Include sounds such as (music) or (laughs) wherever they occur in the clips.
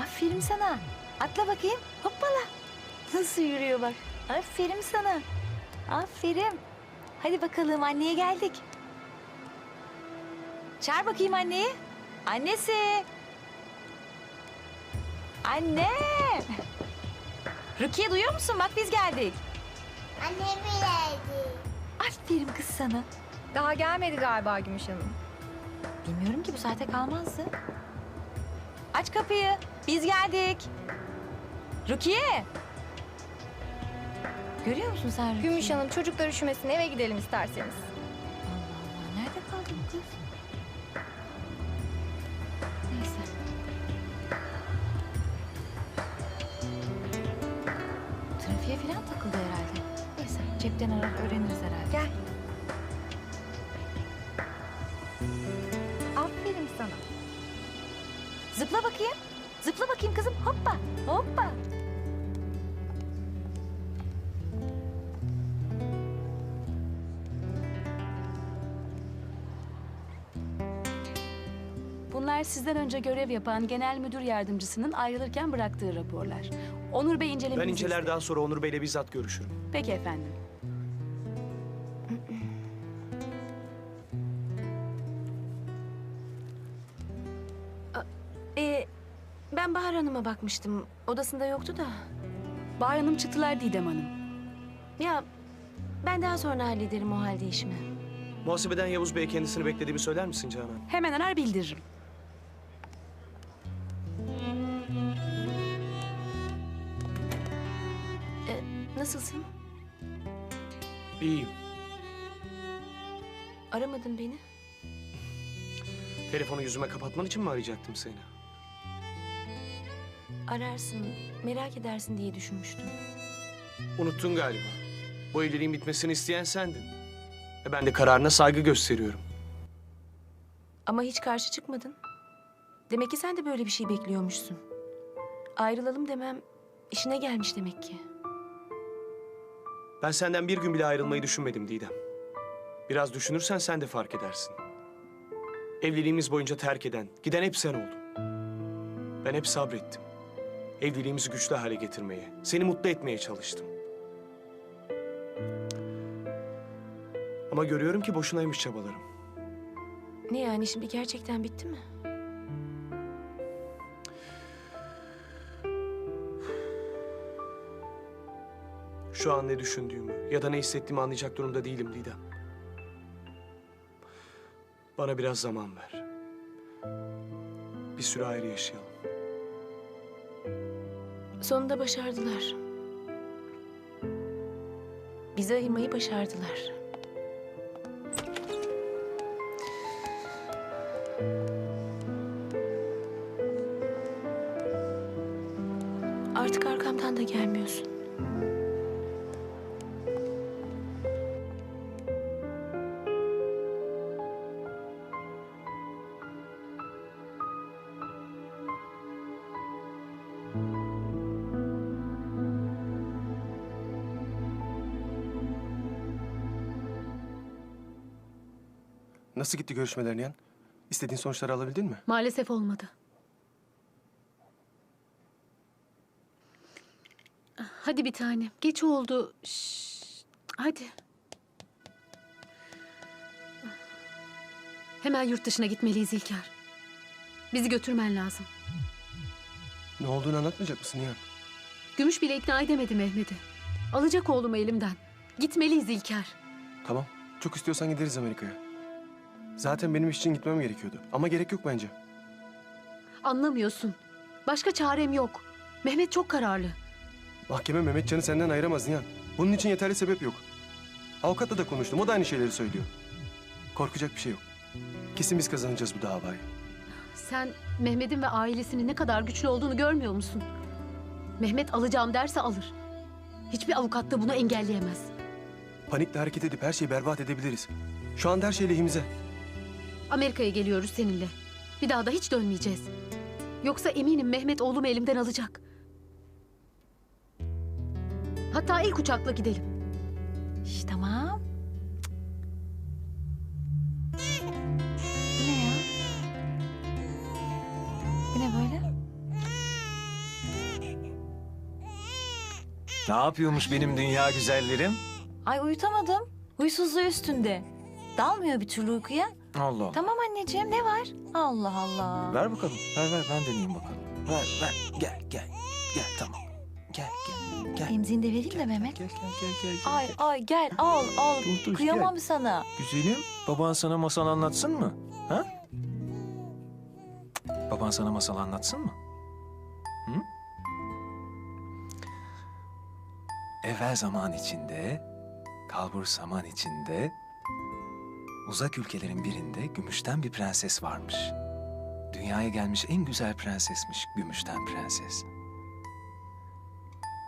Aferin sana. Atla bakayım. Hoppala. Nasıl yürüyor bak. Aferin sana. Aferin. Hadi bakalım anneye geldik. Çağır bakayım anneyi. Annesi. Anne. Rukiye duyuyor musun? Bak biz geldik. Annem geldi. Aferin kız sana. Daha gelmedi galiba Gümüş Hanım. Bilmiyorum ki bu saate kalmazdı. Aç kapıyı. Biz geldik. Rukiye. Görüyor musun sen Rukiye? Gümüş Hanım çocuklar üşümesin eve gidelim isterseniz. Allah Allah. Nerede kaldı bu kız? Neyse. Trafiğe falan takıldı herhalde. Neyse cepten arar öğreniriz herhalde. Gel. Aferin sana. Zıpla bakayım. Zıpla bakayım kızım. Hoppa. Hoppa. Bunlar sizden önce görev yapan genel müdür yardımcısının ayrılırken bıraktığı raporlar. Onur Bey incelemenizi Ben inceler daha sonra Onur Bey'le bizzat görüşürüm. Peki efendim. Ee, ben Bahar Hanım'a bakmıştım. Odasında yoktu da. Bahar Hanım çıtılar Didem Hanım. Ya ben daha sonra hallederim o halde işimi. Muhasebeden Yavuz Bey'e kendisini beklediğimi söyler misin Canan? Hemen arar bildiririm. Nasılsın? İyiyim. Aramadın beni. Telefonu yüzüme kapatman için mi arayacaktım seni? Ararsın, merak edersin diye düşünmüştüm. Unuttun galiba. Bu evliliğin bitmesini isteyen sendin. E ben de kararına saygı gösteriyorum. Ama hiç karşı çıkmadın. Demek ki sen de böyle bir şey bekliyormuşsun. Ayrılalım demem işine gelmiş demek ki. Ben senden bir gün bile ayrılmayı düşünmedim Didem. Biraz düşünürsen sen de fark edersin. Evliliğimiz boyunca terk eden, giden hep sen oldun. Ben hep sabrettim. Evliliğimizi güçlü hale getirmeye, seni mutlu etmeye çalıştım. Ama görüyorum ki boşunaymış çabalarım. Ne yani şimdi gerçekten bitti mi? Şu an ne düşündüğümü ya da ne hissettiğimi anlayacak durumda değilim Didem. Bana biraz zaman ver. Bir süre ayrı yaşayalım. Sonunda başardılar. Bizi ayırmayı başardılar. Artık arkamdan da gelmiyorsun. Nasıl gitti görüşmeler Nihan? İstediğin sonuçları alabildin mi? Maalesef olmadı. Hadi bir tane. Geç oldu. Şşş, hadi. Hemen yurt dışına gitmeliyiz İlker. Bizi götürmen lazım. Ne olduğunu anlatmayacak mısın Nihan? Gümüş bile ikna edemedi Mehmet'i. Alacak oğlumu elimden. Gitmeliyiz İlker. Tamam. Çok istiyorsan gideriz Amerika'ya. Zaten benim iş için gitmem gerekiyordu. Ama gerek yok bence. Anlamıyorsun. Başka çarem yok. Mehmet çok kararlı. Mahkeme Mehmetcan'ı senden ayıramaz Nihan. Bunun için yeterli sebep yok. Avukatla da konuştum. O da aynı şeyleri söylüyor. Korkacak bir şey yok. Kesin biz kazanacağız bu davayı. Sen Mehmet'in ve ailesinin ne kadar güçlü olduğunu görmüyor musun? Mehmet alacağım derse alır. Hiçbir avukat da bunu engelleyemez. Panikle hareket edip her şeyi berbat edebiliriz. Şu anda her şey lehimize. Amerika'ya geliyoruz seninle. Bir daha da hiç dönmeyeceğiz. Yoksa eminim Mehmet oğlumu elimden alacak. Hatta ilk uçakla gidelim. İş tamam. Bu ne ya? Bu ne böyle? Ne yapıyormuş benim dünya güzellerim? Ay uyutamadım. Huysuzluğu üstünde. Dalmıyor bir türlü uykuya. Allah Allah. Tamam anneciğim ne var? Allah Allah. Ver bakalım. Ver ver ben deneyeyim bakalım. Ver ver. Gel gel. Gel tamam. Gel gel. Gel. Emziğini de vereyim de Mehmet. Gel gel gel gel. gel, Ay ay gel al al. Dur, dur, Kıyamam gel. sana. Güzelim, baban sana masal anlatsın mı? Ha? Baban sana masal anlatsın mı? Hı? Evvel zaman içinde, kalbur zaman içinde, uzak ülkelerin birinde gümüşten bir prenses varmış. Dünyaya gelmiş en güzel prensesmiş gümüşten prenses.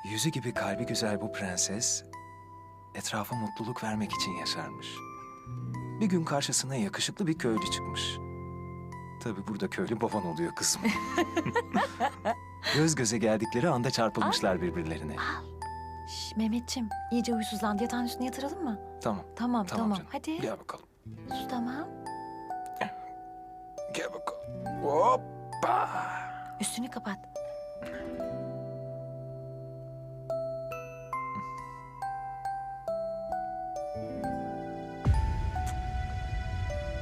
Yüzü gibi kalbi güzel bu prenses, etrafa mutluluk vermek için yaşarmış. Bir gün karşısına yakışıklı bir köylü çıkmış. Tabii burada köylü baban oluyor kızım. (laughs) Göz göze geldikleri anda çarpılmışlar birbirlerine. Şş, Mehmetciğim iyice huysuzlandı. Yatağın üstüne yatıralım mı? Tamam, Tamam tamam, tamam. canım. Hadi. Gel bakalım. Sus tamam. Gel bakalım. Hoppa! Üstünü kapat.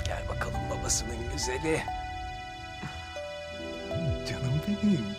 Gel bakalım babasının güzeli. Canım benim.